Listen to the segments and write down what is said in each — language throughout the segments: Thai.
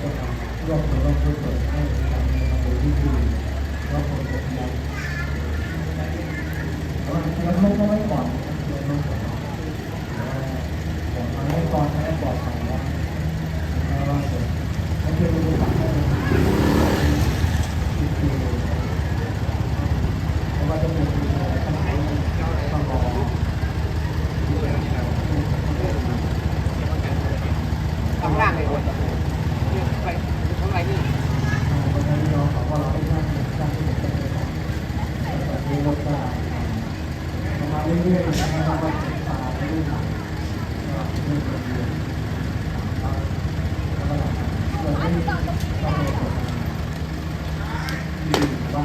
ก็จะมารวมมือร่วมมือเปิดให้การในมาดูที่ดีว่าผลเป็นยังไงแต่ว่าเราลงก็ไม่ก่อนเราลงก่อนผมาให้ก่อนให้ปลอดภัยว่าว่าเดี๋ยวให้เพื่อนรู้หลักได้ที่คือเพราะว่าจะเป็นอะไรทั้งหลายต้องรอ ข้างล่างเลยคนไปข้างในนี่ วันนี้เราขอว่าเราได้สร้างสร้างที่เป็นประโยชน์แต่ตอนนี้เราก็มาเรื่อยๆนะครับว่าตาไม่ได้หนักก็เรื่อยๆเรื่อยๆแล้วก็เราไม่ต้องไปกดที่ว่า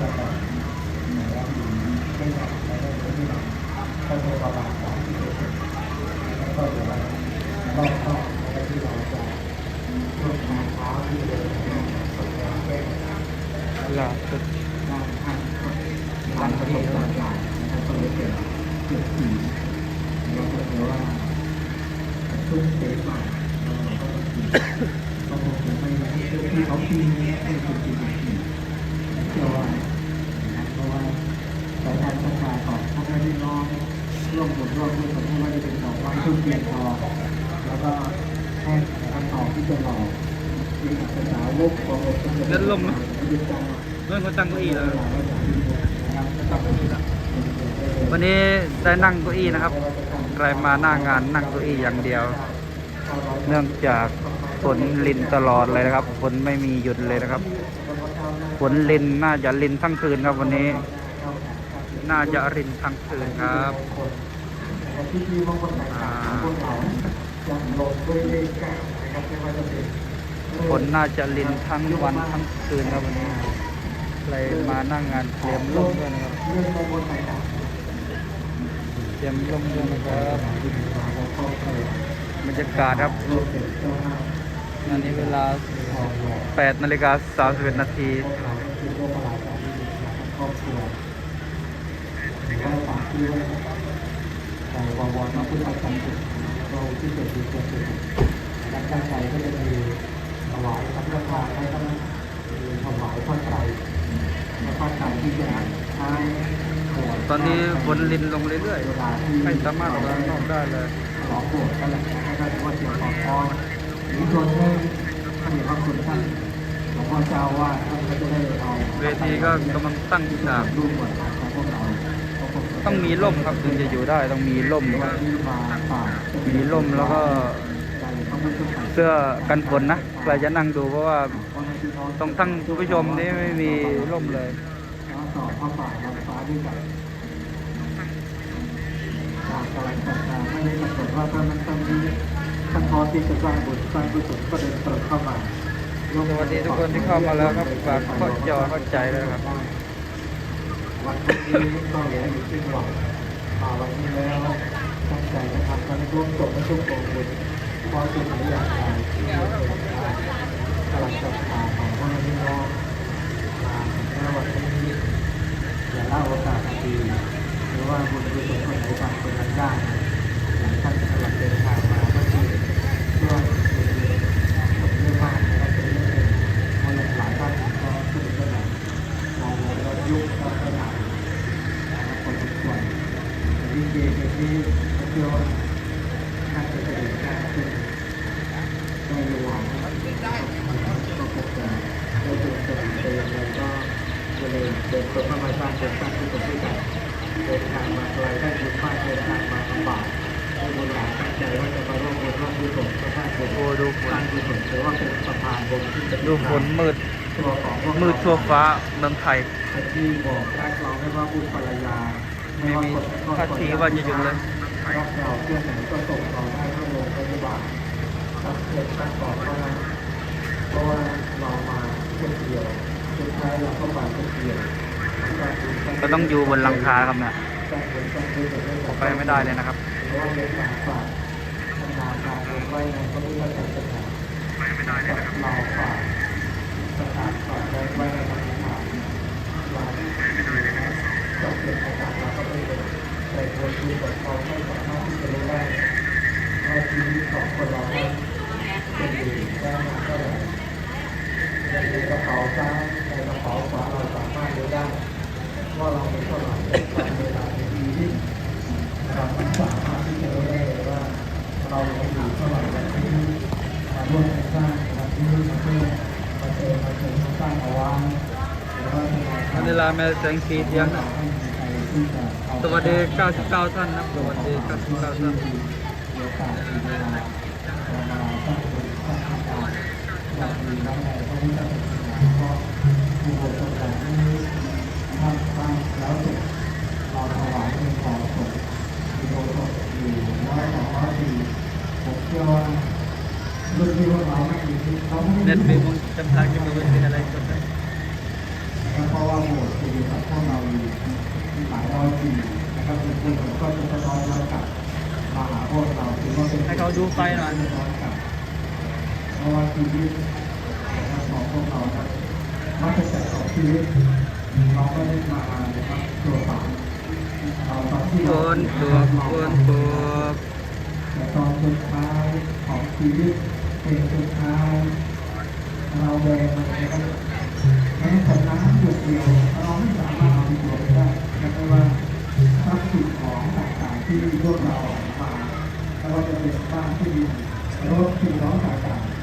มาณสามที่เป็นแล้วก็เดี๋ยวเรารอบนอกนะครับที่เราจะร่วมทางเท้าที่เดินสดงแก้ล่าสุดด้านข้างด้านประตูด้านหลังนะครับก็เลยเป็นเกือบสี่แล้วก็เรียว่าซุ้มเตะใหม่แล้วก็ก็คงจะไม่ที่เขาปีนี้ให้เป็นปีที่เชื่อว่าเพราะว่าสายการประชา ของพ่อแม่พี่น้องร่วมหมุนร่วมมือกันให้ว่าจะเป็นดอกไม้ทุ่งเทียนทอแล้วก็ให้คำตอบที่จะหล่อที่เป็นสาวกขององค์สมเด็จพระสัมมาสัมพุทธเจ้าเมื่อเขาตั้งเก้าอี้แล้ววันนี้ได้นั่งเก้าอี้นะครับ ใครมาหน้างานนั่งเก้าอี้อย่างเดียว เนื่องจากฝนลินตลอดเลยนะครับฝนไม่มีหยุดเลยนะครับฝนลินน่าจะลินทั้งคืนครับวันนี้ น่าจะรินทั้งคืนครับอ่าฝนน่าจะลินทั้งวันทั้งคืนครับวันนี้ใครมานั่งงานเตรียมร่มด้วยนะครับเตรียมร่มด้วยนะครับบรรยากาศครับอันนี้เวลา 8 นาฬิกา 31 นาที แต่าฝากที่ว่าวพระพุทธธรรมจุดเราที่เกิดที่เกิดขึ้นการตั้งใจก็จะมีถวายพระพุทธาให้ทั้งถวายพระไตรและพระไตรที่จะใช้ขวดตอนนี้ฝนลินลงเรื่อยๆ ไม่สามารถออกข้างนอกได้เลยขอโปรดกันแหละให้ได้ว่าเสียงของพรหรือส่วนหนึ่ท่านเห็นว่าคุณท่านหลวงพ่อเจ้าว่าท่านก็จะได้เอาเวทีก็กำลังตั้งฉากรูหมดของพวกเรา ต้องมีร่มครับถึงจะอยู่ได้ต้องมีร่มครับมีร่มแล้วก็เสื้อกันฝนนะใครจะนั่งดูเพราะว่าตรงทั้งผู้ชมนี่ไม่มีร่มเลยแล้วต่อพระป่าลำฟ้าด้วยกันจารไม่ได้กำหนดว่าถ้ามันต้องมีท่านพอที่จะสร้างบุญสร้างกุศลก็เดินตรงเข้ามาสวัสดีทุกคนที่เข้ามาแล้วครับฝากเข้าจอเข้าใจเลยครับ วันนี้ก็เหลืออยู่ครึ่งวันป่าวันนี้แล้วตั้งใจนะครับตอนนี้ร่วมจบในช่วงโควิดพอจะมีอย่างไรที่เป็นกำลังศรัทธาของพ่อแม่พี่น้องแม้วันนี้อย่าเล่าโอกาสดีหรือว่าบุญกุศลคนไหนบางคนนั้นได้ท่านกำลังเดินทางมาก็คือช่วยคนเยอะมากนะครับเป็นเรื่องหนึ่งเพราะหลายท่านก็ขึ้นก็หนักมองแล้วยุคก็ขนาดพอสมควรแต่ที่เกมที่เชื่อว่าน่าจะเป็นการ ศลเข้ามาสร้างบุญสร้างกุศลด้วยกันเดินทางมาไกลได้บุญมากเดินทางมาลำบากให้บุญหลานตั้งใจว่าจะมาร่วมบุญร่วมกุศลก็สร้างบุญ โอ้ดูฝสร้านงกุศลถือว่าเป็นสะพานบุญที่จะดูฝนมืดตัวของพวกเรามืดทั่วฟ้าเมืองไทยเป็นที่บอกรักเราไม่ว่าบุญภรรยาไม่มีท่าทีว่าจะหยุดเลยรักเราเพื่อนไหนก็ส่งเราได้เข้าโรงพยาบาลรับเกิดตั้งก่อนเท่านั้นเพราะว่าเรามาคนเดียวสุดท้ายเราก็มาคนเดียวก็ต้องอยู่บนหลังคาครับเนี่ยสร้างบุญสร้างบุญแบบนี้ออกไปไม่ได้เลยนะครับ เพราะว่าเป็นสายฝากทำงานการเงินไว้ในพระพุทธศาสนากับเราฝากสถานฝากไว้ในธรรมชาติเราจะเกิดโอกาสเราก็ไม่เป็นแต่คนที่กับเขาไม่สามารถที่จะรู้ได้ว่าชีวิตของคนเรานั้นเป็นอยู่ได้มาเท่าไหร่ในกระเป๋า ซ้ายในกระเป๋าขวาเราสามารถรู้ได้ว่าเราเป็นเท่าไหร่ในเวลาในชีวิตเราไม่สามารถที่จะรู้ได้เลยว่าเราอยู่เท่าไหร่วันที่มาร่วมกันสร้างวันที่มาเพื่อมาเจอมาเจอมาสร้างเอาไว้หรือว่าทำงานอันนี้ลาแม่แสงสีเทียงสวัสดี 99 ท่านนะสวัสดี 99 ท่านมีโอกาสมีเวลาเรามาสร้างบุญสร้างการเรามีน้ำในพระพุทธศาสนา ก็มีบทสวดแบบนี้ท่านสร้างแล้วเสร็จเราถวายเป็นของสงฆ์มีโบสถ์อยู่ร้อยสองร้อยปีผมเชื่อว่ารุ่นที่พวกเราไม่มีที่เขาไม่เน็ได้ตมีมุงจำทางจะมาเป็นอะไรก็ได้เพราะว่าโบสถ์คือกับพวกเราอยู่หลายร้อยปีนะครับเป็นคนผมก็จะสะท้อนแล้วกลับมาหาพวกเราถือว่าเป็นให้เขาดูไฟหน่อยเพราะว่าชีวิตของ พวกเราครับมักจะแต่ของชีวิตเราก็ได้มานะครับตัวฝันเราตอนที่โกเรานตัวโกนตัวแต่ตอนสุดท้ายของชีวิตเป็นสุดท้ายเราแบงมันนะครับแม้แต่น้ำหยดเดียวเราไม่สามารถเอาไปตรวจได้แต่ว่าทรัพย์สินของต่างๆที่พวกเรามาไม่ว่าจะเป็นบ้านที่ดินรถสิ่งของต่างๆ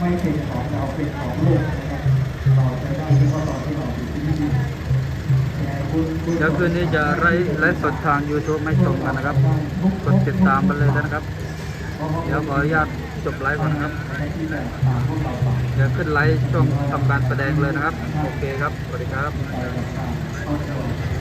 ไม่เป็นของเราเป็นของโลกนะครับเราจะได้เฉพาะตอนที่เราอยู่ที่นี่เดี๋ยวคืนนี้จะไลฟ์ไลฟ์สดทาง YouTube ไม่ชมกันนะครับ กดติดตามกันเลยนะครับ เดี๋ยวขออนุญาตจบไลฟ์ก่อนนะครับ เดี๋ยวขึ้นไลฟ์ช่วงทำการแสดงเลยนะครับ โอเคครับ สวัสดีครับ